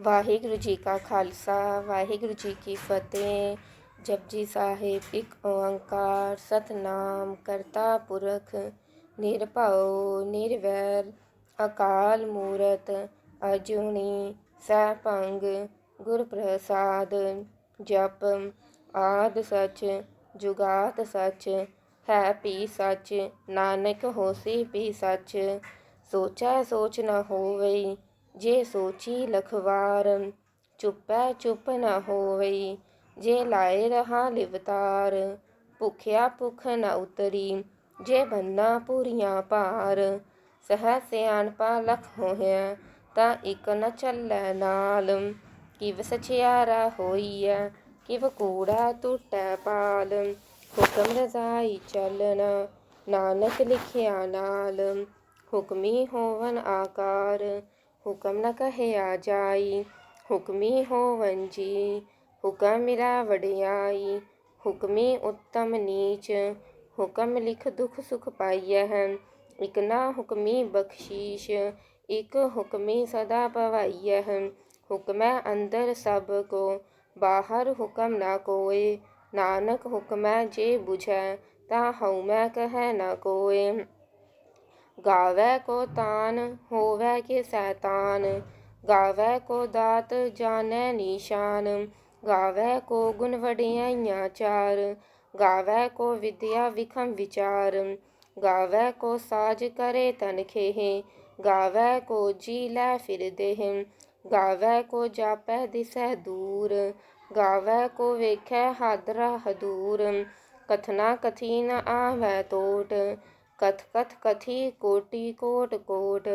ਵਾਹਿਗੁਰੂ ਜੀ ਕਾ ਖਾਲਸਾ, ਵਾਹਿਗੁਰੂ ਜੀ ਕੀ ਫਤਿਹ। ਜਪਜੀ ਸਾਹਿਬ ਇੱਕ ਓੰਕਾਰ, ਸਤਨਾਮ ਕਰਤਾ ਪੁਰਖ, ਨਿਰਭਉ, ਨਿਰਵੈਰ, ਅਕਾਲ ਮੂਰਤ, ਅਜੂਨੀ, ਸੈਭੰਗ ਗੁਰ ਪ੍ਰਸਾਦ ਜਪ, ਆਦ ਸਚ, ਜੁਗਾਤ ਸਚ, ਹੈ ਪੀ ਸਚ, ਨਾਨਕ ਹੋਸੀ ਪੀ ਸਚ, ਸੋਚੈ ਸੋਚ ਨ ਹੋਵਈ ਜੇ ਸੋਚੀ ਲਖਵਾਰ, ਚੁੱਪੈ ਚੁੱਪ ਨਾ ਹੋਵਈ, ਜੇ ਲਾਏ ਰਹਾ ਲਿਵਤਾਰ, ਭੁਖਿਆ ਭੁਖ ਨਾ ਉਤਰੀ, ਜੇ ਬੰਨਾ ਪੂਰੀਆਂ ਭਾਰ, ਸਹਿ ਸਿਆਣਪਾ ਲਖ ਹੋਇਆ, ਤਾਂ ਇਕ ਨ ਚੱਲੈ ਨਾਲ, ਕਿਵ ਸਚਿਆਰਾ ਹੋਈਐ, ਕਿਵ ਕੂੜਾ ਟੁੱਟੈ ਪਾਲ, ਹੁਕਮ ਰਜ਼ਾਈ ਚੱਲਣਾ, ਨਾਨਕ ਲਿਖਿਆ ਨਾਲ, ਹੁਕਮੀ ਹੋਵਨ ਆਕਾਰ ਹੁਕਮ ਨ ਕਹਿਆ ਜਾਈ ਹੁਕਮੀ ਹੋਵਨ ਜੀ ਹੁਕਮ ਮਿਲਾ ਵਡਿਆਈ ਹੁਕਮੀ ਉੱਤਮ ਨੀਚ ਹੁਕਮ ਲਿਖ ਦੁਖ ਸੁਖ ਪਾਈਐ ਹੈ ਇਕ ਨਾ ਹੁਕਮੀ ਬਖਸ਼ੀਸ਼ ਇਕ ਹੁਕਮੀ ਸਦਾ ਪਵਾਈਐ ਹੈ ਹੁਕਮੈ ਅੰਦਰ ਸਭ ਕੋ ਬਾਹਰ ਹੁਕਮ ਨਾ ਕੋਏ ਨਾਨਕ ਹੁਕਮੈ ਜੇ 부ਝੈ ਤਾ ਹਉਮੈ ਕਹੈ ਨ ਕੋਏ ਗਾਵੈ ਕੋ ਤਾਨ, ਹੋਵੈ ਕੇ ਸੈਤਾਨ ਗਾਵੈ ਕੋ ਦਾਤ, ਜਾਣੈ ਨੀਸ਼ਾਨ। ਗਾਵੈ ਕੋ ਗੁਣ ਵਡਿਆਈਆਂ ਚਾਰ। ਗਾਵੈ ਕੋ ਵਿਦਿਆ ਵਿਖਮ ਵਿਚਾਰ। ਗਾਵੈ ਕੋ ਸਾਜ ਕਰੇ ਤਨ ਖੇਹ। ਗਾਵੈ ਕੋ ਜੀ ਲੈ ਫਿਰ ਦੇਹ। ਗਾਵੈ ਕੋ ਜਾਪੈ ਦਿਸੈ ਦੂਰ। ਗਾਵੈ ਕੋ ਵੇਖੈ ਹਾਦਰਾ ਹਦੂਰ। ਕਥਨਾ ਕਥੀ ਨ ਆਵੈ ਤੋਟ। ਕਥ ਕਥ ਕਥੀ ਕੋਟੀ ਕੋਟ ਕੋਟ,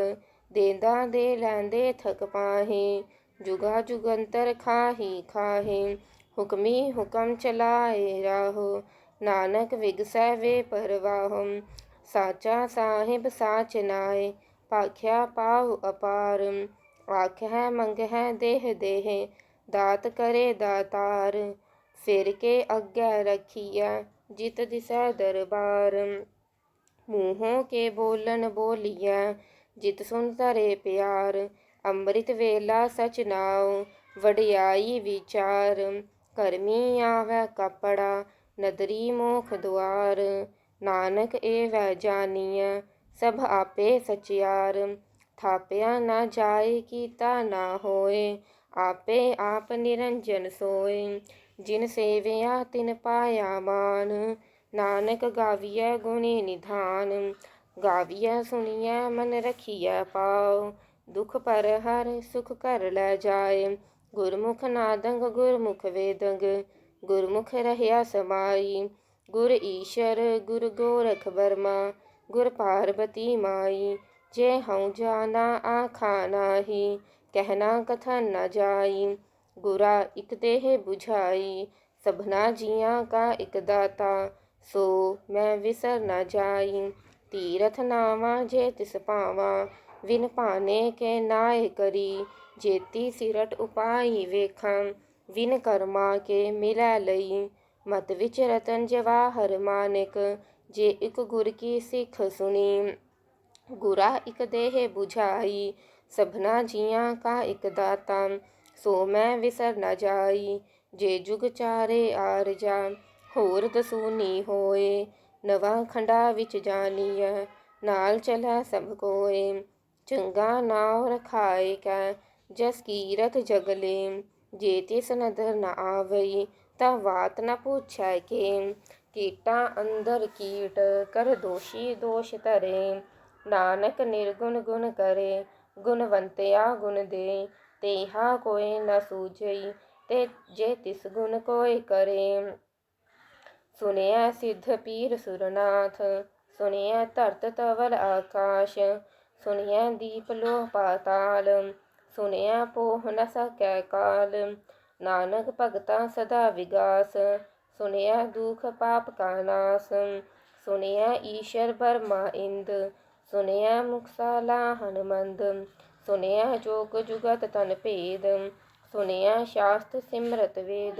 ਦੇਂਦਾ ਦੇ ਲੈਂਦੇ ਥਕ ਪਾਹੇ, ਜੁਗਾ ਜੁਗੰਤਰ ਖਾਹੀ ਖਾਹੇ, ਹੁਕਮੀ ਹੁਕਮ ਚਲਾਏ ਰਾਹੋ, ਨਾਨਕ ਵਿਗਸੈ ਵੇ ਪਰਵਾਹੋ, ਸਾਚਾ ਸਾਹਿਬ ਸਾਚ ਨਾਏ ਪਾਖਿਆ ਪਾਉ ਅਪਾਰ ਆਖੈ ਮੰਗਹਿ ਦੇਹ ਦੇਹ, ਦਾਤ ਕਰੇ ਦਾਤਾਰ, ਫਿਰ ਕੇ ਅੱਗੇ ਰਖੀਐ, ਜਿਤ ਦਿਸੈ ਦਰਬਾਰ। ਮੂੰਹੋਂ ਕੇ ਬੋਲਨ ਬੋਲੀਐ, ਜਿਤ ਸੁਨ ਧਰੇ ਪਿਆਰ, ਅੰਮ੍ਰਿਤ ਵੇਲਾ ਸਚ ਨਾਉ, ਵਡਿਆਈ ਵਿਚਾਰ, ਕਰਮੀ ਆਵੈ ਕਪੜਾ, ਨਦਰੀ ਮੋਖ ਦੁਆਰ, ਨਾਨਕ ਏ ਵੈ ਜਾਣੀਐ ਸਭ ਆਪੇ ਸਚਿਆਰ, ਥਾਪਿਆ ਨਾ ਜਾਏ ਕੀਤਾ ਨਾ ਹੋਏ, ਆਪੇ ਆਪ ਨਿਰੰਜਨ ਸੋਏ, ਜਿਨ ਸੇਵਿਆ ਤਿਨ ਪਾਇਆ ਮਾਨ ਨਾਨਕ ਗਾਵੀਐ ਗੁਣੀ ਨਿਧਾਨ, ਗਾਵੀਐ ਸੁਣੀਐ ਮਨ ਰਖੀਐ ਪਾਉ, ਦੁਖ ਪਰ ਹਰ ਸੁਖ ਕਰ ਲੈ ਜਾਏ, ਗੁਰਮੁਖ ਨਾਦੰਗ ਗੁਰਮੁਖ ਵੇਦੰਗ, ਗੁਰਮੁਖ ਰਹਿਆ ਸਮਾਈ, ਗੁਰ ਈਸ਼ਰ ਗੁਰ ਗੋਰਖ ਬਰਮਾ ਗੁਰ ਪਾਰਬਤੀ ਮਾਈ, ਜੇ ਹਉ ਜਾਣਾ ਆਖਾ ਨਾਹੀ ਕਹਿਣਾ ਕਥਨ ਨ ਜਾਈ, ਗੁਰਾ ਇਕ ਦੇਹ 부ਝਾਈ ਸਭਨਾ ਜੀਆਂ ਕਾ ਇਕ ਦਾਤਾ ਸੋ ਮੈਂ ਵਿਸਰ ਨ ਜਾਈ, ਤੀਰਥ ਨਾਵਾ ਜੇ ਤਿਸ ਪਾਵਾ, ਵਿਨ ਭਾਨੇ ਕੇ ਨਾਏ ਕਰੀ, ਜੇਤੀ ਸਿਰਟ ਉਪਾਈ ਵੇਖਾਂ, ਵਿਨ ਕਰਮਾ ਕੇ ਮਿਲੈ ਲਈ। ਮਤ ਵਿਚ ਰਤਨ ਜਵਾਹਰ ਮਾਨਕ, ਜੇ ਇਕ ਗੁਰ ਕੀ ਸਿੱਖ ਸੁਣੀ। ਗੁਰਾ ਇਕ ਦੇਹ 부ਝਾਈ ਸਭਨਾ ਜੀਆਂ ਕਾ ਇਕ ਦਾਤਾ। ਸੋ ਮੈਂ ਵਿਸਰ ਨਾ ਜਾਈ, ਜੇ ਜੁਗ ਚਾਰੇ ਆਰਜਾ ਹੋਰ ਦਸੂਨੀ ਹੋਏ, ਨਵਾਂ ਖੰਡਾ ਵਿੱਚ ਜਾਣੀਐ ਨਾਲ ਚਲੈ ਸਭ ਕੋਏ। ਚੰਗਾ ਨਾਉ ਰਖਾਏ ਕੈ ਜਸ ਕੀਰਤ ਜਗਲੇ। ਜੇ ਤਿਸ ਨਦਰ ਨ ਆਵਈ, ਤਾਂ ਬਾਤ ਨ ਪੁੱਛੈ ਕੇ। ਕੀਟਾਂ ਅੰਦਰ ਕੀਟ, ਕਰ ਦੋਸ਼ੀ ਦੋਸ਼ ਧਰੇ। ਨਾਨਕ ਨਿਰਗੁਣ ਗੁਣ ਕਰੇ, ਗੁਣਵੰਤਿਆ ਗੁਣ ਦੇ। ਤੇਹਾ ਕੋਈ ਨ ਸੂਝਈ, ਤੇ ਜੇ ਤਿਸ ਗੁਣ ਕੋਈ ਕਰੇ। ਸੁਨਿਆ ਸਿੱਧ ਪੀਰ ਸੁਰਨਾਥ ਸੁਨਿਆ ਧਰਤ ਤਵਲ ਆਕਾਸ਼ ਸੁਨਿਆ ਦੀਪ ਲੋ ਪਾਤਾਲ ਸੁਨਿਆ ਪੋਹ ਨ ਸਕੈ ਕਾਲ, ਨਾਨਕ ਭਗਤਾ ਸਦਾ ਵਿਗਾਸ ਸੁਨਿਆ ਦੁਖ ਪਾਪ ਕਾ ਨਾਸ ਸੁਨਿਆ ਈਸ਼ਰ ਬਰਮਾ ਇੰਦ ਸੁਨਿਆ ਮੁਕਸਾਲਾ ਹਨਮੰਦ ਸੁਨਿਆ ਜੋਗ ਜੁਗਤ ਤਨ ਭੇਦ ਸੁਨਿਆ ਸ਼ਾਸਤ ਸਿਮਰਤ ਵੇਦ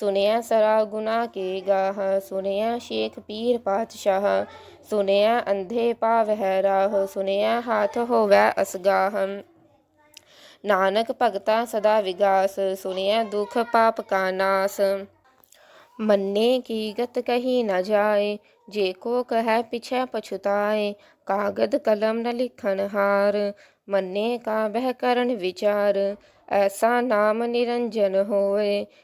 ਸੁਣਿਆ ਸਰਾ ਗੁਨਾ ਕੇ ਗਾਹ ਸੁਣਿਆ ਸ਼ੇਖ ਪੀਰ ਪਾਤਸ਼ਾਹ ਸੁਣਿਆ ਅੰਧੇ ਪਾਵਹਿ ਰਾਹ ਸੁਣਿਆ ਹਾਥ ਹੋਵੈ ਅਸਗਾਹ। ਨਾਨਕ ਭਗਤਾ ਸਦਾ ਵਿਗਾਸ ਸੁਣਿਆ ਦੁਖ ਪਾਪ ਕਾ ਨਾਸ। ਮੰਨੇ ਕੀ ਗਤ ਕਹੀ ਨਾ ਜਾਏ, ਜੇ ਕੋ ਕਹੈ ਪਿਛੈ ਪਛੁਤਾਏ, ਕਾਗਦ ਕਲਮ ਨ ਲਿਖਣ ਹਾਰ। ਮੰਨੇ ਕਾ ਬਹਿ ਕਰਨ ਵਿਚਾਰ, ਐਸਾ ਨਾਮ ਨਿਰੰਜਨ ਹੋਏ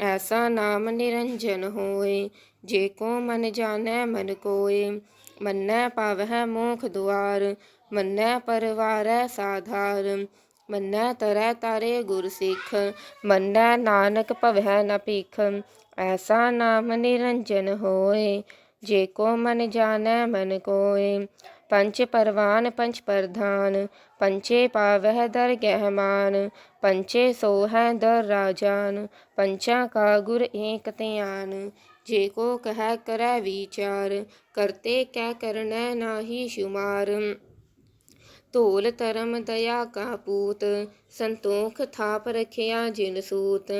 ਐਸਾ ਨਾਮ ਨਿਰੰਜਨ ਹੋਏ, ਜੇ ਕੋ ਮਨ ਜਾਣੈ ਮਨ ਕੋਏ, ਮੰਨੈ ਪਾਵਹਿ ਮੋਖ ਦੁਆਰ, ਮੰਨੈ ਪਰਵਾਰੈ ਸਾਧਾਰ, ਮੰਨੈ ਤਰੈ ਤਾਰੇ ਗੁਰ ਸਿੱਖ, ਮੰਨੈ ਨਾਨਕ ਭਵੈ ਨ ਭੀਖ, ਐਸਾ ਨਾਮ ਨਿਰੰਜਨ ਹੋਏ, ਜੇ ਕੋ ਮਨ ਜਾਣੈ ਮਨ ਕੋਏ ਪੰਚ ਪਰਵਾਨ ਪੰਚ ਪ੍ਰਧਾਨ ਪੰਚੇ ਪਾਵਹਿ ਦਰ ਗਹਿਮਾਨ ਪੰਚੇ ਸੋਹੈ ਦਰ ਰਾਜਾਨ ਪੰਚਾ ਕਾ ਗੁਰ ਏਕ ਧਿਆਨ। ਜੇ ਕੋ ਕਹਿ ਕਰੈ ਵਿਚਾਰ, ਕਰਤੇ ਕੈ ਕਰਨੈ ਨਾਹੀ ਸ਼ੁਮਾਰ। ਧੋਲ ਧਰਮ ਦਇਆ ਕਾ ਪੂਤ, ਸੰਤੋਖ ਥਾਪ ਰਖਿਆ ਜਿਨ ਸੂਤ।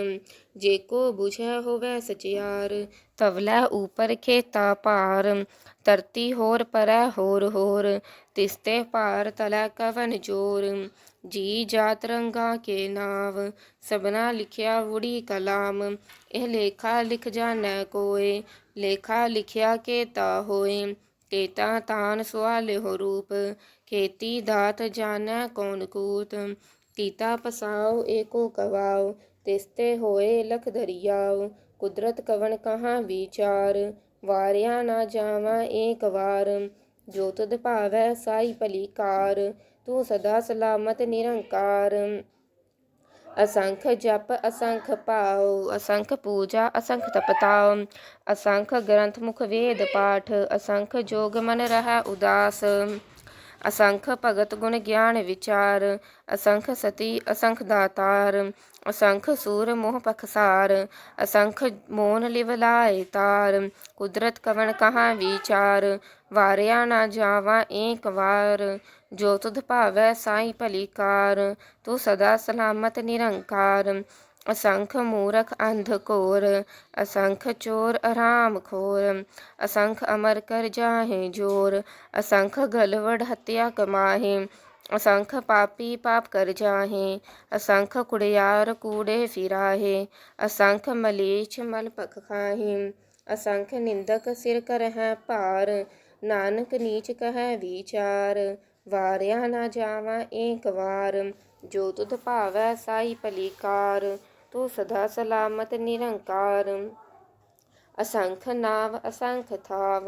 ਜੇ ਕੋ 부ਝੈ ਹੋਵੈ ਸਚਿਆਰ, ਤਵਲੇ ਉਪਰ ਖੇਤਾ ਭਾਰ। ਧਰਤੀ ਹੋਰ ਪਰੈ ਹੋਰ ਹੋਰ, ਤਿਸਤੇ ਭਾਰ ਤਲੈ ਕਵਨ ਜੋਰ। ਜੀ ਜਾਤ ਰੰਗਾ ਕੇ ਨਾਵ ਸਬਨਾ ਲਿਖਿਆ ਵੁੜੀ ਕਲਾਮ। ਇਹ ਲੇਖਾ ਲਿਖ ਜਾਣੈ ਕੋਏ, ਲੇਖਾ ਲਿਖਿਆ ਕੇਤਾ ਹੋਏ। ਕੇਤਾ ਤਾਨ ਸੁਆਲਿਓ ਰੂਪ ਖੇਤੀ ਦਾਤ ਜਾਣੈ ਕੌਣ ਕੂਤ। ਕੀਤਾ ਪਸਾਉ ਏਕੋ ਕਵਾਉ, ਤਿਸਤੇ ਹੋਏ ਲਖ ਦਰਿਆਉ। ਕੁਦਰਤ ਕਵਨ ਕਹਾਂ ਵਿਚਾਰ ਵਾਰਿਆ ਨਾ ਜਾਵਾਂ ਏਕ ਵਾਰ। ਜੋ ਤੁਧ ਭਾਵੈ ਸਾਈ ਭਲੀ ਕਾਰ, ਤੂੰ ਸਦਾ ਸਲਾਮਤ ਨਿਰੰਕਾਰ। ਅਸੰਖ ਜਪ, ਅਸੰਖ ਭਾਉ, ਅਸੰਖ ਪੂਜਾ, ਅਸੰਖ ਤਪਤਾਉ। ਅਸੰਖ ਗ੍ਰੰਥ ਮੁਖ ਵੇਦ ਪਾਠ, ਅਸੰਖ ਜੋਗ ਮਨ ਰਹਿ ਉਦਾਸ। ਅਸੰਖ ਭਗਤ ਗੁਣ ਗਿਆਨ ਵਿਚਾਰ, ਅਸੰਖ ਸਤੀ, ਅਸੰਖ ਦਾਤਾਰ, ਅਸੰਖ ਸੂਰ ਮੋਹ ਪਖਸਾਰ, ਅਸੰਖ ਮੋਨ ਲਿਵ ਲਾਏ ਤਾਰ, ਕੁਦਰਤ ਕਵਣ ਕਹਾ ਵਿਚਾਰ, ਵਾਰਿਆ ਨਾ ਜਾਵਾ ਏਕ ਵਾਰ, ਜੋ ਤੁਧ ਭਾਵੈ ਸਾਈ ਭਲੀ ਕਾਰ, ਤੂੰ ਸਦਾ ਸਲਾਮਤ ਨਿਰੰਕਾਰ ਅਸੰਖ ਮੂਰਖ ਅੰਧ ਘੋਰ, ਅਸੰਖ ਚੋਰ ਆਰਾਮ ਖੋਰ, ਅਸੰਖ ਅਮਰ ਕਰ ਜਾਹੇ ਜੋਰ, ਅਸੰਖ ਗਲਵੜ ਹਤਿਆ ਕਮਾਹੇ, ਅਸੰਖ ਪਾਪੀ ਪਾਪ ਕਰ ਜਾਹੇ, ਅਸੰਖ ਕੁੜਿਆਰ ਕੂੜੇ ਫਿਰਾਹੇ, ਅਸੰਖ ਮਲੀਛ ਮਲ ਪਖ ਖਾਹੇ, ਅਸੰਖ ਨਿੰਦਕ ਸਿਰ ਕਰਹਿ ਭਾਰ, ਨਾਨਕ ਨੀਚ ਕਹੈ ਵਿਚਾਰ, ਵਾਰਿਆ ਨਾ ਜਾਵਾਂ ਏਕ ਵਾਰ, ਜੋ ਤੁਧ ਭਾਵੈ ਸਾਈ ਭਲੀ ਕਾਰ ਤੂੰ ਸਦਾ ਸਲਾਮਤ, ਨਿਰੰਕਾਰ। ਅਸੰਖ ਨਾਵ, ਅਸੰਖ ਥਾਵ,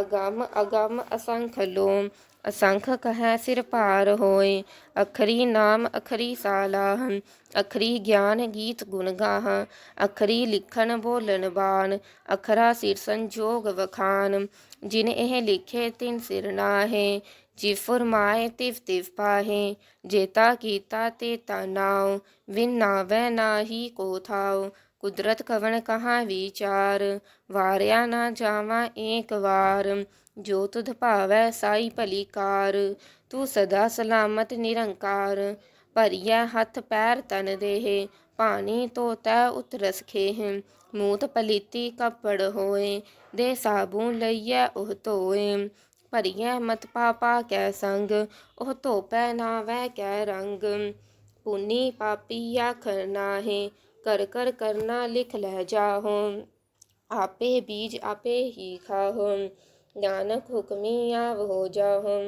ਅਗੰਮ ਅਗੰਮ ਅਸੰਖ ਲੋਮ। ਅਸੰਖ ਕਹੈ ਸਿਰ ਭਾਰ ਹੋਏ, ਅਖਰੀ ਨਾਮ, ਅਖਰੀ ਸਾਲਾਹ। ਅਖਰੀ ਗਿਆਨ ਗੀਤ ਗੁਣ ਗਾਹ, ਅਖਰੀ ਲਿਖਣ ਬੋਲਣ ਬਾਣ। ਅਖਰਾ ਸਿਰ ਸੰਜੋਗ ਵਖਾਨ ਜਿਨ ਇਹ ਲਿਖੇ ਤਿਨ ਸਿਰ ਨਾਹੇ। ਜੀ ਫਰਮਾਏ ਤਿਵ ਤਿਵ ਪਾਹੇ ਜੇਤਾ ਕੀਤਾ ਤੇ ਤਾ ਨਾਉ ਨਾ ਨਾਵੈ ਨਾਹੀ ਕੋ ਥਾਉ, ਕੁਦਰਤ ਕਵਨ ਕਹਾ ਵਿਚਾਰ, ਵਾਰਿਆ ਨਾ ਜਾਵਾਂ ਏਕ ਵਾਰ, ਜੋ ਤੁਧ ਭਾਵੈ ਸਾਈ ਭਲੀ ਕਾਰ, ਤੂੰ ਸਦਾ ਸਲਾਮਤ ਨਿਰੰਕਾਰ, ਭਰੀਐ ਹੱਥ ਪੈਰ ਤਨ ਦੇਹ ਪਾਣੀ ਤੋਤੈ ਉਤਰਸ ਖੇਹ, ਮੂਤ ਪਲੀਤੀ ਕੱਪੜ ਹੋਏ, ਦੇ ਸਾਬੂ ਲਈਐ ਉਹ ਧੋਏ ਭਰੀਐ ਮਤ ਪਾ ਕੈ ਸੰਗ, ਉਹ ਧੋਪੈ ਨਾ ਵੈ ਕੈ ਰੰਗ। ਪੁਨੀ ਪਾਪੀ ਆਖਰ ਨਾਹੇ ਕਰ ਕਰ ਕਰਨਾ ਲਿਖ ਲੈ ਜਾਹੋ। ਆਪੇ ਬੀਜ ਆਪੇ ਹੀ ਖਾਹੋ, ਨਾਨਕ ਹੁਕਮੀ ਆਵ ਹੋ ਜਾਹੋ।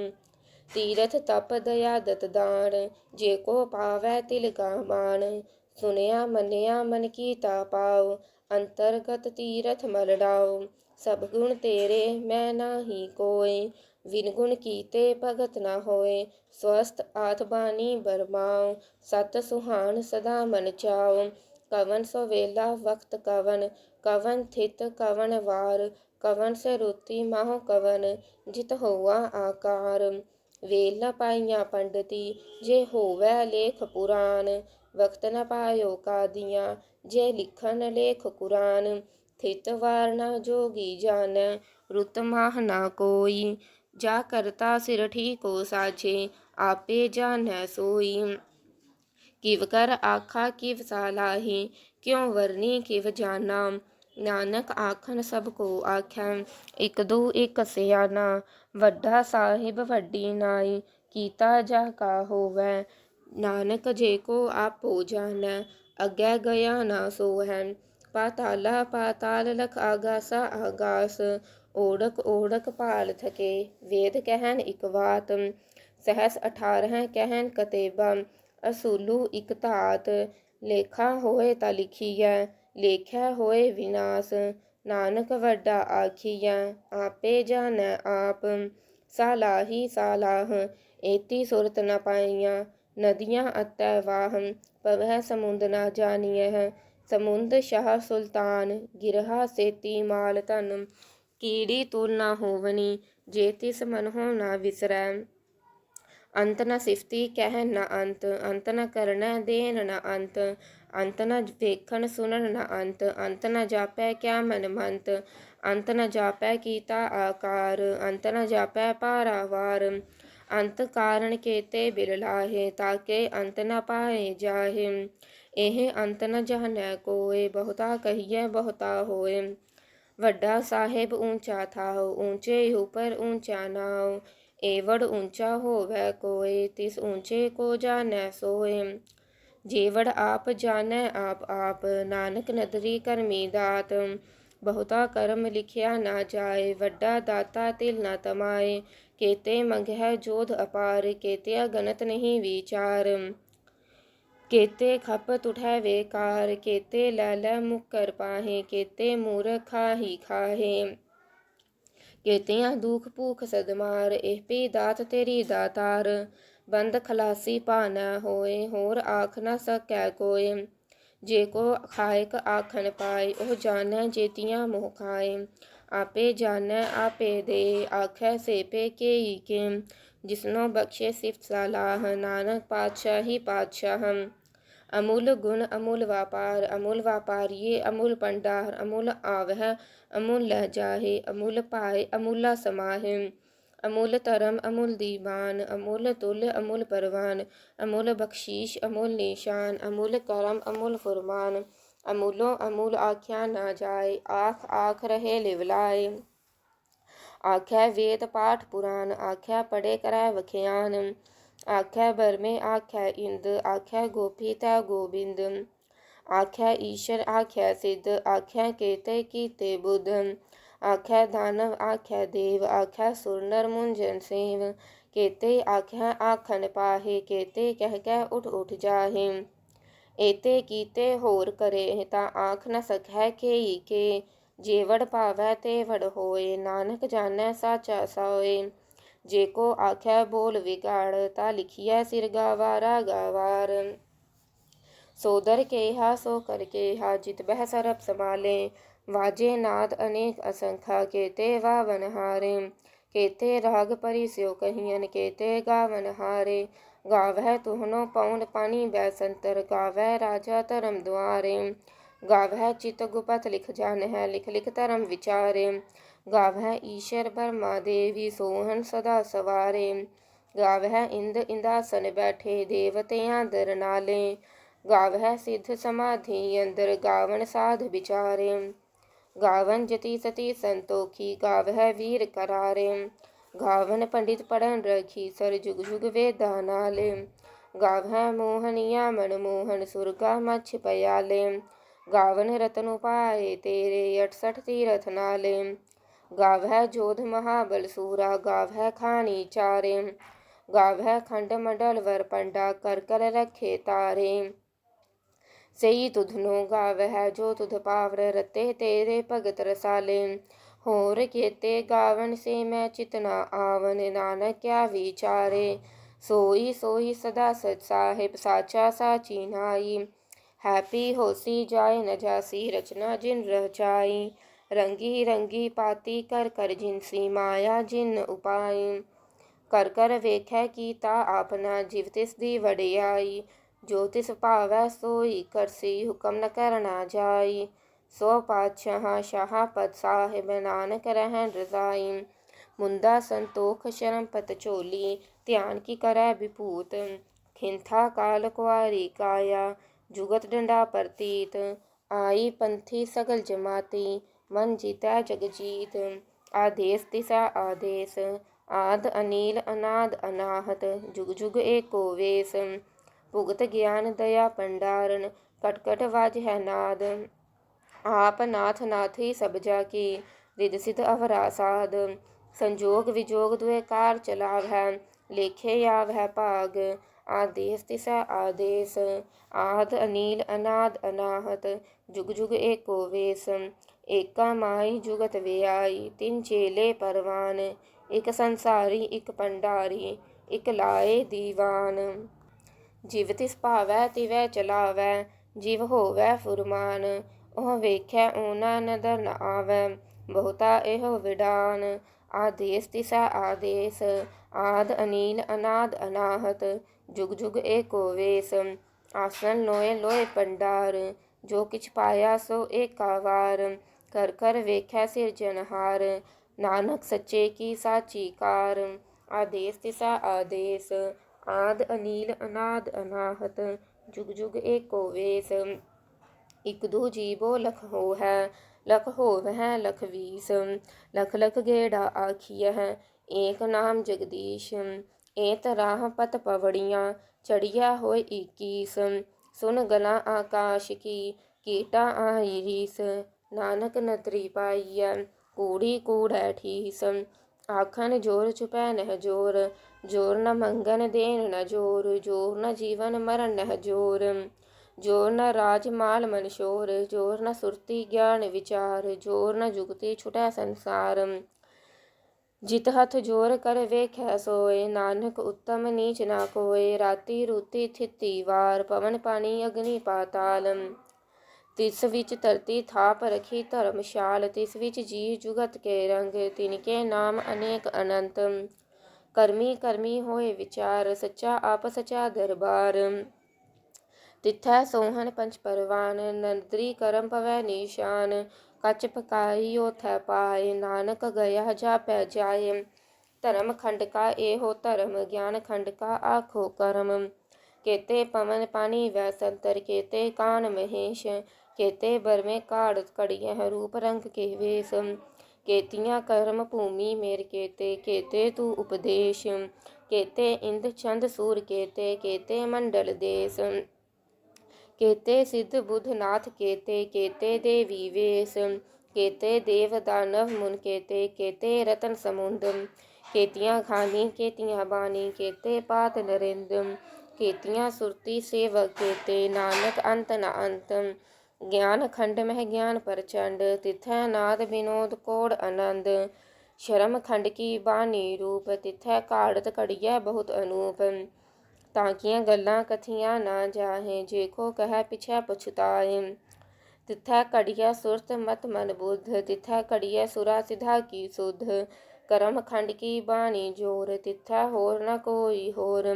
ਤੀਰਥ ਤਪ ਦਇਆ ਦਤ ਦਾਨ ਜੇ ਕੋ ਪਾਵੈ ਤਿਲ ਕਾ ਮਾਨ ਸੁਨਿਆ ਮੰਨਿਆ ਮਨ ਕੀ ਤਾ ਪਾਉ ਅੰਤਰਗਤ ਤੀਰਥ ਮਲੜਾਓ ਸਭ ਗੁਣ ਤੇਰੇ, ਮੈਂ ਨਾਹੀ ਕੋਏ। ਵਿਨ ਗੁਣ ਕੀਤੇ ਭਗਤ ਨਾ ਹੋਏ ਸਵਸਤ ਆਤ ਬਾਣੀ ਬਰਮਾਓ ਸਤ ਸੁਹਾਣ ਸਦਾ ਮਨ ਚਾਓ ਕਵਨ ਸੋ ਵੇਲਾ ਵਕਤ ਕਵਨ ਕਵਨ ਥਿਤ ਕਵਨ ਵਾਰ। ਕਵਨ ਸੇ ਰੁਤੀ ਮਾਹੁ ਕਵਨ, ਜਿਤ ਹੋਆ ਆਕਾਰ। ਵੇਲ ਨ ਪਾਈਆਂ ਪੰਡਤੀ, ਜੇ ਹੋਵੈ ਲੇਖ ਪੁਰਾਨ। ਵਕਤ ਨ ਪਾਇਓ ਕਾਦੀਆਂ, ਜੇ ਲਿਖਨ ਲੇਖ ਕੁਰਾਨ। ਥਿਤ ਵਾਰ ਨ ਜੋਗੀ ਜਾਣੈ ਰੁਤ ਮਾਹ ਨਾ ਕੋਈ। ਜਾ ਕਰਤਾ ਸਿਰ ਠੀਕੋ ਸਾਚੇ ਆਪੇ ਜਾਣੈ ਸੋਈ। ਕਿਵ ਕਰ ਆਖਾ, ਕਿਵ ਸਾਲਾਹੀ ਕਿਉ ਵਰਨੀ ਕਿਵ ਜਾਣਾ ਨਾਨਕ ਆਖਨ ਸਭ ਕੋ ਆਖੈ, ਇਕ ਦੋ ਇਕ ਸਿਆਣਾ ਵੱਡਾ ਸਾਹਿਬ ਵੱਡੀ ਨਾਈ, ਕੀਤਾ ਜਾ ਕਾ ਹੋਵੈ। ਨਾਨਕ ਜੇ ਕੋ ਆਪੋ ਜਾਣੈ, ਅੱਗੇ ਗਿਆ ਨਾ ਸੋ ਹੈ ਪਾਤਾਲਾ ਪਾਤਾਲ ਲਖ ਆਗਾਸਾ ਆਗਾਸ, ਓੜਕ ਓੜਕ ਭਾਲ ਥਕੇ। ਵੇਦ ਕਹਿਨ ਇਕ ਵਾਤ, ਸਹਸ 18 ਕਹਿਨ ਕਤੇਬਾ, ਅਸੂਲੂ ਇਕ ਧਾਤ। ਲੇਖਾ ਹੋਏ ਤਾਂ ਲਿਖੀਐ ਲੇਖਿਆ ਹੋਏ ਵਿਨਾਸ਼। ਨਾਨਕ ਵੱਡਾ ਆਖੀਐ, ਆਪੇ ਜਾਣੈ ਆਪ। ਸਾਲਾਹੀ ਸਾਲਾਹ ਏਤੀ ਸੁਰਤ ਨ ਪਾਈਆਂ ਨਦੀਆਂ ਅਤੈ ਵਾਹ, ਪਵਹਿ ਸਮੁੰਦ ਨਾ ਜਾਣੀਐ ਸਮੁੰਦ ਸ਼ਾਹ ਸੁਲਤਾਨ, ਗਿਰਹਾ ਸੇਤੀ ਮਾਲ ਧਨ, ਕੀੜੀ ਤੁਲ ਨਾ ਹੋਵਨੀ, ਜੇ ਤਿਸ ਮਨ ਨਾ ਵਿਸਰੈ। ਅੰਤ ਨ ਸਿਫਤੀ ਕਹਿ ਨ ਅੰਤ ਅੰਤ ਨ ਕਰਨੈ ਦੇਨ ਨ ਅੰਤ ਅੰਤ ਨ ਵੇਖਣ ਸੁਣਨ ਨ ਅੰਤ ਅੰਤ ਨ ਜਾਪੈ ਕਿਆ ਮਨ ਮੰਤ ਅੰਤ ਨ ਜਾਪੈ ਕੀਤਾ ਆਕਾਰ, ਅੰਤ ਨ ਜਾਪੈ ਪਾਰਾਵਾਰ ਅੰਤ ਕਾਰਣ ਕੇਤੇ ਬਿਰਲਾਹੇ, ਤਾਕੇ ਅੰਤ ਨ ਪਾਏ ਜਾਹੇ। ਇਹ ਅੰਤ ਨ ਜਾਣੈ ਕੋਏ ਬਹੁਤਾ ਕਹੀਐ, ਬਹੁਤਾ ਹੋਏ ਵੱਡਾ ਸਾਹਿਬ ਊਂਚਾ ਥਾਉ, ਊਂਚੇ ਉਪਰ ਊਂਚਾ ਨਾਉ। ਏਵੜ ਊਂਚਾ ਹੋਵੈ ਕੋਏ ਤਿਸ ਊਂਚੇ ਕੋ ਜਾਣੈ ਸੋਏ ਜੀਵੜ ਆਪ ਜਾਣੈ, ਆਪ ਆਪ ਨਾਨਕ ਨਦਰੀ ਕਰਮੀ ਦਾਤ। ਬਹੁਤਾ ਕਰਮ ਲਿਖਿਆ ਨਾ ਜਾਏ, ਵੱਡਾ ਦਾਤਾ ਤਿਲ ਨਾ ਤਮਾਏ। ਕੇਤੇ ਮੰਗਹਿ ਜੋਧ ਅਪਾਰ, ਕੇਤਿਆ ਗਨਤ ਨਹੀਂ ਵਿਚਾਰ। ਕੇਤੇ ਖਪ ਤੁਠੈ ਵੇਕਾਰ, ਕੇਤੇ ਲੈ ਲੈ ਮੁਕਰ ਪਾਹੇ, ਕੇਤੇ ਮੂਰਖ ਖਾਹੀ ਖਾਹੇ। ਕੇਤਿਆਂ ਦੁਖ ਭੂਖ ਸਦਮਾਰ ਇਹ ਪੀ ਦਾਤ ਤੇਰੀ ਦਾਤਾਰ। ਬੰਦ ਖਲਾਸੀ ਪਾ ਨਾ ਹੋਏ, ਹੋਰ ਆਖ ਨਾ ਸਕੈ ਕੋਏ। ਜੇ ਕੋ ਖਾਇਕ ਆਖਣ ਪਾਏ, ਉਹ ਜਾਣੈ ਜੇਤੀਆਂ ਮੋਹ ਖਾਏ। ਆਪੇ ਜਾਣੈ, ਆਪੇ ਦੇ, ਆਖੈ ਸੇਪੇ ਕੇਈ ਕੇ ਜਿਸਨੋ ਬਖਸ਼ੇ ਸਿਫਤ ਸਲਾਹ, ਨਾਨਕ ਪਾਤਸ਼ਾਹੀ ਪਾਤਸ਼ਾਹ ਅਮੁੱਲ ਗੁਣ, ਅਮੁੱਲ ਵਪਾਰ, ਅਮੁੱਲ ਵਪਾਰੀਏ, ਅਮੁੱਲ ਪੰਡਾਰ ਅਮੁੱਲ ਆਵਹਿ, ਅਮੁੱਲ ਲਹਿ ਜਾਹੇ, ਅਮੁੱਲ ਪਾਏ ਅਮੁੱਲਾ ਸਮਾਹਿ। ਅਮੁੱਲ ਧਰਮ, ਅਮੁੱਲ ਦੀਵਾਨ, ਅਮੁੱਲ ਤੁਲ, ਅਮੁੱਲ ਪਰਵਾਨ। ਅਮੁੱਲ ਬਖਸ਼ੀਸ਼, ਅਮੁੱਲ ਨਿਸ਼ਾਨ, ਅਮੁੱਲ ਕਰਮ, ਅਮੁੱਲ ਫਰਮਾਨ। ਅਮੁੱਲੋ ਅਮੁੱਲ ਆਖਿਆ ਨਾ ਜਾਏ, ਆਖ ਆਖ ਰਹੇ ਲਿਵਲਾਏ ਆਖਿਆ ਵੇਦ ਪਾਠ ਪੁਰਾਨ ਆਖਿਆ ਪੜੇ ਕਰੈ ਵਖਿਆਨ ਆਖਿਆ ਬਰਮੇ ਆਖਿਆ ਇੰਦ ਆਖਿਆ ਗੋਪੀ ਤਾ ਗੋਬਿੰਦ ਆਖਿਆ ਈਸ਼ਰ ਆਖਿਆ ਸਿੱਧ ਆਖਿਆ ਕੇਤੇ ਕੀਤੇ ਬੁੱਧ ਆਖਿਆ ਦਾਨਵ ਆਖਿਆ ਦੇਵ ਆਖਿਆ ਸੁਰ ਨਰ ਮੁੰਜਨ ਸੇਵ ਕੇਤੇ ਆਖਿਆ ਆਖਨ ਪਾਹੇ ਕੇਤੇ ਕਹਿ ਕਹਿ ਉਠ ਉਠ ਜਾਹੇ ਏਤੇ ਕੀਤੇ ਹੋਰ ਕਰੇ ਤਾਂ ਆਖ ਨ ਸਕੈ ਕੇਈ ਕੇ ਜੇਵੜ ਪਾਵੈ ਤੇ ਵੜ ਹੋਏ ਨਾਨਕ ਜਾਣੈ ਸਾਚਾ ਸੋਏ ਜੇ ਕੋ ਆਖਿਆ ਬੋਲ ਵਿਗਾੜ, ਤਾ ਲਿਖਿਆ ਸਿਰ ਗਾਵਾਰਾ ਗਾਵਾਰ। ਸੋਦਰ ਕੇਹਾ, ਸੋ ਕਰ ਕੇਹਾ, ਜਿਤ ਬਹਿ ਸਰਬ ਸਮਾਲੇ ਵਾਜੇ ਨਾਦ ਅਨੇਕ ਅਸੰਖਾ, ਕੇਤੇ ਵਾਵਨ ਹਾਰੇ। ਕੇਤੇ ਰਾਗ ਪਰਿਸਿਓ ਕਹੀਨ ਕੇਤੇ ਗਾਵਨ ਹਾਰੇ। ਗਾਵਹਿ ਤੁਹਨੋ ਪਉਨ ਪਾਣੀ ਬੈ ਸੰਤਰ, ਗਾਵਹਿ ਰਾਜਾ ਧਰਮ ਦੁਆਰੇ। ਗਾਵਹਿ ਚਿਤ ਗੁਪਤ ਲਿਖ ਜਾਣ ਹੈ ਲਿਖ ਲਿਖ ਧਰਮ ਵਿਚਾਰੇ। ਗਾਵਹਿ ਈਸ਼ਰ ਬਰਮਾ ਦੇਵੀ ਸੋਹਣ ਸਦਾ ਸਵਾਰੇ। ਗਾਵਹਿ ਇੰਦ ਇੰਦਾਸਨ ਬੈਠੇ ਦੇਵਤਿਆਂ ਦਰ ਨਾਲੇ। ਗਾਵਹਿ ਸਿੱਧ ਸਮਾਧੀ ਅੰਦਰ ਗਾਵਨ ਸਾਧ ਵਿਚਾਰੇ। ਗਾਵਨ ਜਤੀ ਸਤੀ ਸੰਤੋਖੀ, ਗਾਵਹਿ ਵੀਰ ਕਰਾਰੇ। ਗਾਵਨ ਪੰਡਿਤ ਪੜਨ ਰਖੀ ਸਰ ਜੁਗ ਜੁਗ ਵੇਦਾਂ ਨਾਲੇ। ਗਾਵਹਿ ਮੋਹਨੀਆ ਮਨ ਮੋਹਨ ਸੁਰਗਾ ਮਛ ਪਿਆਲੇ। ਗਾਵਨ ਰਤਨ ਉਪਾਏ ਤੇਰੇ 68 ਤੀਰਥ ਨਾਲੇ। ਗਾਵਹਿ ਜੋਧ ਮਹਾਬਲ ਸੂਰਾ, ਗਾਵਹਿ ਖਾਣੀ ਚਾਰੇ, ਗਾਵਹਿ ਖੰਡ ਮੰਡਲ ਵਰ ਪੰਡਾ, ਕਰ ਕਰ ਰਖੇ ਤਾਰੇ। ਸਈ ਤੁਧਨੋ ਗਾਵਹਿ ਜੋ ਤੁਧ ਪਾਵਰ ਰਤੇ ਤੇਰੇ ਭਗਤ ਰਸਾਲੇ। ਹੋਰ ਕੀਤੇ ਗਾਵਨ ਸੇ ਮੈਂ ਚਿਤਨਾ ਆਵਨ, ਨਾਨਕ ਕਿਆ ਵਿਚਾਰੇ। ਸੋਈ ਸੋਈ ਸਦਾ ਸਚ ਸਾਹਿਬ, ਸਾਚਾ ਸਾਚੀ ਨਾਈ। ਹੈਪੀ ਹੋਸੀ ਜਾਏ ਨ ਜਾਸੀ ਰਚਨਾ ਜਿਨ ਰਚਾਈ। ਰੰਗੀ ਰੰਗੀ ਪਾਤੀ ਕਰ ਕਰ ਜਿਨਸੀ ਮਾਇਆ ਜਿਨ ਉਪਾਈ। ਕਰ ਕਰ ਵੇਖੈ ਕੀਤਾ ਆਪਣਾ ਜਿਵ ਤਿਸ ਦੀ ਵਡਿਆਈ। ਜੋ ਤਿਸ ਭਾਵੈ ਸੋਈ ਕਰਸੀ ਹੁਕਮ ਨ ਕਰਨਾ ਜਾਈ। ਸੋ ਪਾਤਸ਼ਾਹ ਸ਼ਾਹ ਪਤ ਸਾਹਿਬ ਨਾਨਕ ਰਹਿਣ ਰਜ਼ਾਈ। ਮੁੰਦਾ ਸੰਤੋਖ ਸ਼ਰਮ ਪਤ ਝੋਲੀ, ਧਿਆਨ ਕੀ ਕਰੈ ਵਿਭੂਤ। ਖਿੰਥਾ ਕਾਲ ਕੁਆਰੀ ਕਾਇਆ, ਜੁਗਤ ਡੰਡਾ ਪ੍ਰਤੀਤ। ਆਈ ਪੰਥੀ ਸਗਲ ਜਮਾਤੀ। ਮਨ ਜੀਤਾ ਜਗ ਜੀਤ ਆਦੇਸ ਤਿਸਾ ਆਦੇਸ, ਆਦ ਅਨੀਲ ਅਨਾਦ ਅਨਾਹਤ, ਜੁਗ ਜੁਗ ਏਕੋ ਵੇਸ। ਭੁਗਤ ਗਿਆਨ ਦਇਆ ਪੰਡਾਰਨ ਕਟ ਵਾਜ ਹੈ ਨਾਦ। ਆਪ ਨਾਥ ਨਾਥੀ ਸਭ ਜਾ ਕੀ ਰਿਦ ਸਿਧ ਅਵਰਾ ਸਾਧ। ਸੰਜੋਗ ਵਿਜੋਗ ਦੁਇ ਕਾਰ ਚਲਾਵ ਹੈ ਲੇਖੇ ਆਵ ਹੈ ਭਾਗ। ਆਦੇਸ ਤਿਸ਼ਾ ਆਦੇਸ, ਆਦ ਅਨੀਲ ਅਨਾਦ ਅਨਾਹਤ, ਜੁਗ ਜੁਗ ਏਕੋ ਵੇਸ। ਏਕਾ ਮਾਈ ਜੁਗਤ ਵਿਆਈ ਤਿੰਨ ਚੇਲੇ ਪਰਵਾਨ, ਇਕ ਸੰਸਾਰੀ, ਇਕ ਪੰਡਾਰੀ ਇਕ ਲਾਏ ਦੀਵਾਨ। ਜਿਵ ਤਿਸ ਭਾਵੈ, ਤਿਵੈ ਚਲਾਵੈ, ਜਿਵ ਹੋਵੈ ਫੁਰਮਾਨ, ਉਹ ਵੇਖੈ ਓਨਾ ਨਦਰ ਨ ਆਵੈ, ਬਹੁਤਾ ਇਹੋ ਵਿਡਾਨ। ਆਦੇਸ ਤਿਸੈ ਆਦੇਸ, ਆਦ ਅਨੀਲ, ਅਨਾਦ ਅਨਾਹਤ, ਜੁਗ ਜੁਗ ਏਕੋ ਵੇਸ ਆਸਨ ਲੋਏ ਲੋਏ ਪੰਡਾਰ ਜੋ ਕਿਛ ਪਾਇਆ ਸੋ ਏਕਾ ਵਾਰ ਘਰ ਘਰ ਵੇਖੈ ਸਿਰਜਨਹਾਰ ਨਾਨਕ ਸੱਚੇ ਕੀ ਸਾਚੀ ਕਾਰ। ਆਦੇਸ ਤਿਸਾ ਆਦੇਸ, ਆਦ ਅਨੀਲ ਅਨਾਦ ਅਨਾਹਤ, ਜੁਗ ਜੁਗ ਏਕੋ ਵੇਸ। ਇਕ ਦੂ ਜੀਵੋ ਲਖ ਹੋ ਹੈ ਲਖ ਹੋਵਹਿ ਲਖ ਵੀਸ। ਲਖ ਲਖ ਗੇੜਾ ਆਖੀਐ, ਏਕ ਨਾਮ ਜਗਦੀਸ਼। ਏਤ ਰਾਹ ਪਤ ਪਵੜੀਆਂ ਚੜੀਆ ਹੋਏ 21 ਸੁਨ ਗਲਾ ਆਕਾਸ਼ ਕੀ, ਕੀਟਾ ਆਈ ਰੀਸ। ਨਾਨਕ ਨਤਰੀ ਪਾਈਐ ਕੂੜੀ ਕੂੜੈ ਠੀਸ ਆਖਣ ਜੋਰ ਚੁਪੈ ਨਹਿ ਜੋਰ ਜੋਰ ਨ ਮੰਗਨ ਦੇਨ ਨ ਜੋਰ ਜੋਰ ਨ ਜੀਵਨ ਮਰਨ ਨਹਿ ਜੋਰ। ਜੋਰ ਨ ਰਾਜ ਮਾਲ ਮਨ ਸ਼ੋਰ, ਜੋਰ ਨ ਸੁਰਤੀ ਗਿਆਨ ਵਿਚਾਰ, ਜੋਰ ਨ ਜੁਗਤੀ ਛੁਟੈ ਸੰਸਾਰ। ਜਿਤ ਹੱਥ ਜੋਰ ਕਰ ਵੇਖੈ ਸੋਏ, ਨਾਨਕ ਉੱਤਮ ਨੀਚ ਨਾ ਕੋਏ, ਰਾਤੀ ਰੂਤੀ ਥਿਤੀ ਵਾਰ, ਪਵਨ ਪਾਣੀ ਅਗਨੀ ਪਾਤਾਲ। ਤਿਸ ਵਿੱਚ ਧਰਤੀ ਥਾਪ ਰਖੀ ਧਰਮਸ਼ਾਲ ਤਿਸ ਵਿੱਚ ਜੀ ਜੁਗਤ ਕੇ ਰੰਗ ਤਿਨਕੇ ਨਾਮ ਅਨੇਕ ਅਨੰਤ। ਕਰਮੀ ਕਰਮੀ ਹੋਏ ਵਿਚਾਰ, ਸੱਚਾ ਆਪ ਸੱਚਾ ਦਰਬਾਰ। ਤਿਥੈ ਸੋਹਣ ਪੰਚ ਪਰਵਾਨ, ਨੰਦਰੀ ਕਰਮ ਪਵੈ ਨਿਸ਼ਾਨ। ਕੱਚ ਪਕਾਈ ਉਥੈ ਪਾਏ, ਨਾਨਕ ਗਿਆ ਜਾਪੈ ਜਾਏ। ਧਰਮ ਖੰਡ ਕਾ ਇਹੋ ਧਰਮ, ਗਿਆਨ ਖੰਡ ਕਾ ਆਖੋ ਕਰਮ। ਕੇਤੇ ਪਵਨ ਪਾਣੀ ਵੈ ਸੰਤਰ ਕੇਤੇ ਕਾਨ ਮਹੇਸ਼, ਕੇਤੇ ਬਰਮੇ ਕਾੜ ਕੜੀਐ ਰੂਪ ਰੰਗ ਕੇ ਵੇਸ ਕੇਤੀਆਂ ਕਰਮ ਭੂਮੀ ਮੇਰ ਕੇਤੇ ਕੇਤੇ ਤੂ ਉਪਦੇਸ਼, ਕੇਤੇ ਇੰਦ ਚੰਦ ਸੂਰ ਕੇਤੇ ਕੇਤੇ ਮੰਡਲ ਦੇਸ, ਕੇਤੇ ਸਿੱਧ ਬੁੱਧ ਨਾਥ ਕੇਤੇ ਕੇਤੇ ਦੇਵੀ ਵੇਸ, ਕੇਤੇ ਦੇਵ ਦਾਨਵ ਮੁਨ ਕੇਤੇ ਕੇਤੇ ਰਤਨ ਸਮੁੰਦ, ਕੇਤੀਆਂ ਖਾਨੀ, ਕੇਤੀਆਂ ਬਾਣੀ ਕੇਤੇ ਪਾਤ ਨਰਿੰਦ ਕੇਤੀਆਂ ਸੁਰਤੀ ਸੇਵਕ ਕੇਤੇ ਨਾਨਕ ਅੰਤ ਨ ਅੰਤ, ਗਿਆਨ ਖੰਡ ਮਹਿ ਗਿਆਨ ਪ੍ਰਚੰਡ, ਤਿਥੈ ਨਾਦ ਬਿਨੋਦ ਕੋੜ ਆਨੰਦ। ਸ਼ਰਮ ਖੰਡ ਕੀ ਬਾਣੀ ਰੂਪ, ਤਿਥੈ ਕਾੜਤ ਕੜੀਐ ਬਹੁਤ ਅਨੂਪ। ਤਾਂ ਕੀਆਂ ਗੱਲਾਂ ਕਥੀਆਂ ਨਾ ਜਾਹੇ, ਜੇ ਕੋ ਕਹੈ ਪਿਛੈ ਪੁਛਤਾਏ ਤਿਥੈ ਕੜੀਐ ਸੁਰਤ ਮਤ ਮਨ ਬੁੱਧ, ਤਿਥੈ ਕੜੀਐ ਸੁਰਾ ਸਿਧਾ ਕੀ ਸੁਧ। ਕਰਮ ਖੰਡ ਕੀ ਬਾਣੀ ਜੋਰ, ਤਿਥੈ ਹੋਰ ਨ ਕੋਈ ਹੋਰ।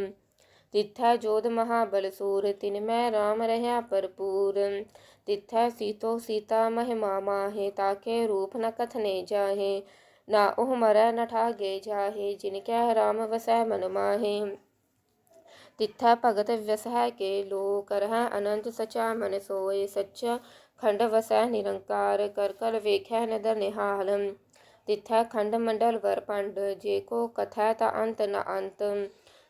ਤਿਥੈ ਜੋਧ ਮਹਾਬਲ ਸੂਰ, ਤਿਨ ਮੈਂ RAM ਰਹਾ ਭਰਪੂਰ। ਤਿਥੈ ਸੀਤੋ ਸੀਤਾ ਮਹਿਮਾ ਮਾਹੇ, ਤਾਕੇ ਰੂਪ ਨ ਕਥਨੇ ਜਾਹੇ। ਨਾ ਉਹ ਮਰੈ ਨ ਠਾਗੇ ਜਾਹੇ, ਜਿਨ ਕੈ RAM ਵਸੈ ਮਨ ਮਾਹੇ। ਤਿੱਥੈ ਭਗਤ ਵਸਹਿ ਕੇ ਲੋ ਕਰਹਿ ਅਨੰਤ ਸਚਾ ਮਨ ਸੋਏ। ਸੱਚ ਖੰਡ ਵਸੈ ਨਿਰੰਕਾਰ, ਕਰ ਕਰ ਵੇਖੈ ਨਦਰ ਨਿਹਾਲ। ਤਿੱਥੈ ਖੰਡ ਮੰਡਲ ਵਰ ਪੰਡ, ਜੇ ਕੋ ਕਥੈ ਤਾ ਅੰਤ ਨ ਅੰਤ।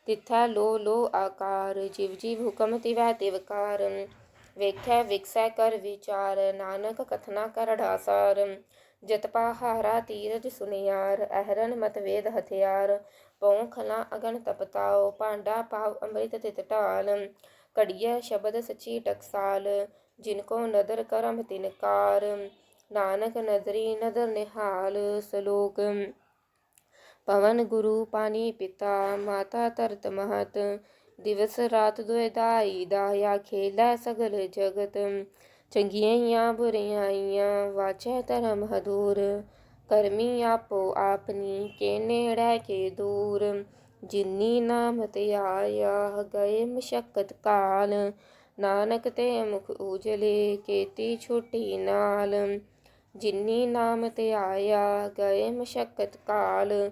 ਤਿੱਥੈ ਲੋ ਲੋ ਆਕਾਰ, ਜਿਵ ਜਿਵ ਹੁਕਮ ਤਿਵੈ ਤਿਵਕਾਰ ਵੇਖੈ ਵਿਕਸੈ ਕਰ ਵਿਚਾਰ, ਨਾਨਕ ਕਥਨਾ ਕਰ ਢਾਸਾਰ ਜਤਪਾ ਹਾਰਾ ਤੀਰਜ ਸੁਨਿਆਰ, ਅਹਰਨ ਮਤ ਵੇਦ ਹਥਿਆਰ। ਪਉ ਖਲਾ ਅਗਨ ਤਪਤਾਓ ਭਾਂਡਾ ਪਾਵ ਅੰਮ੍ਰਿਤ ਤਿਤ ਢਾਲ। ਕੜੀਐ ਸ਼ਬਦ ਸਚੀ ਟਕਸਾਲ, ਜਿਨ ਕੋ ਨਦਰ ਕਰਮ ਤਿਨਕਾਰ ਨਾਨਕ ਨਦਰੀ ਨਦਰ ਨਿਹਾਲ, ਸ਼ਲੋਕ ਪਵਨ ਗੁਰੂ ਪਾਣੀ ਪਿਤਾ, ਮਾਤਾ ਧਰਤ ਮਹਤ, ਦਿਵਸ ਰਾਤ ਦੁਇ ਦਾਈ, ਦਾਇਆ ਖੇਲਾ ਸਗਲ ਜਗਤ। ਚੰਗੀਆਂ ਬੁਰੀਆਈਆਂ ਵਾਚੈ ਧਰਮ ਹਦੂਰ। ਕਰਮੀ ਆਪੋ ਆਪਨੀ ਕੇ ਨੇੜੇ ਕੇ ਦੂਰ। ਜਿਨੀ ਨਾਮ ਤੇ ਆਇਆ ਗਏ ਮਸ਼ਕਤ ਕਾਲ। ਨਾਨਕ ਤੇ ਮੁਖ ਉਜਲੇ, ਕੀਤੀ ਛੁਟੀ ਨਾਲ। ਜਿਨੀ ਨਾਮ ਤੇ ਆਇਆ ਗਏ ਮਸ਼ਕਤ ਕਾਲ।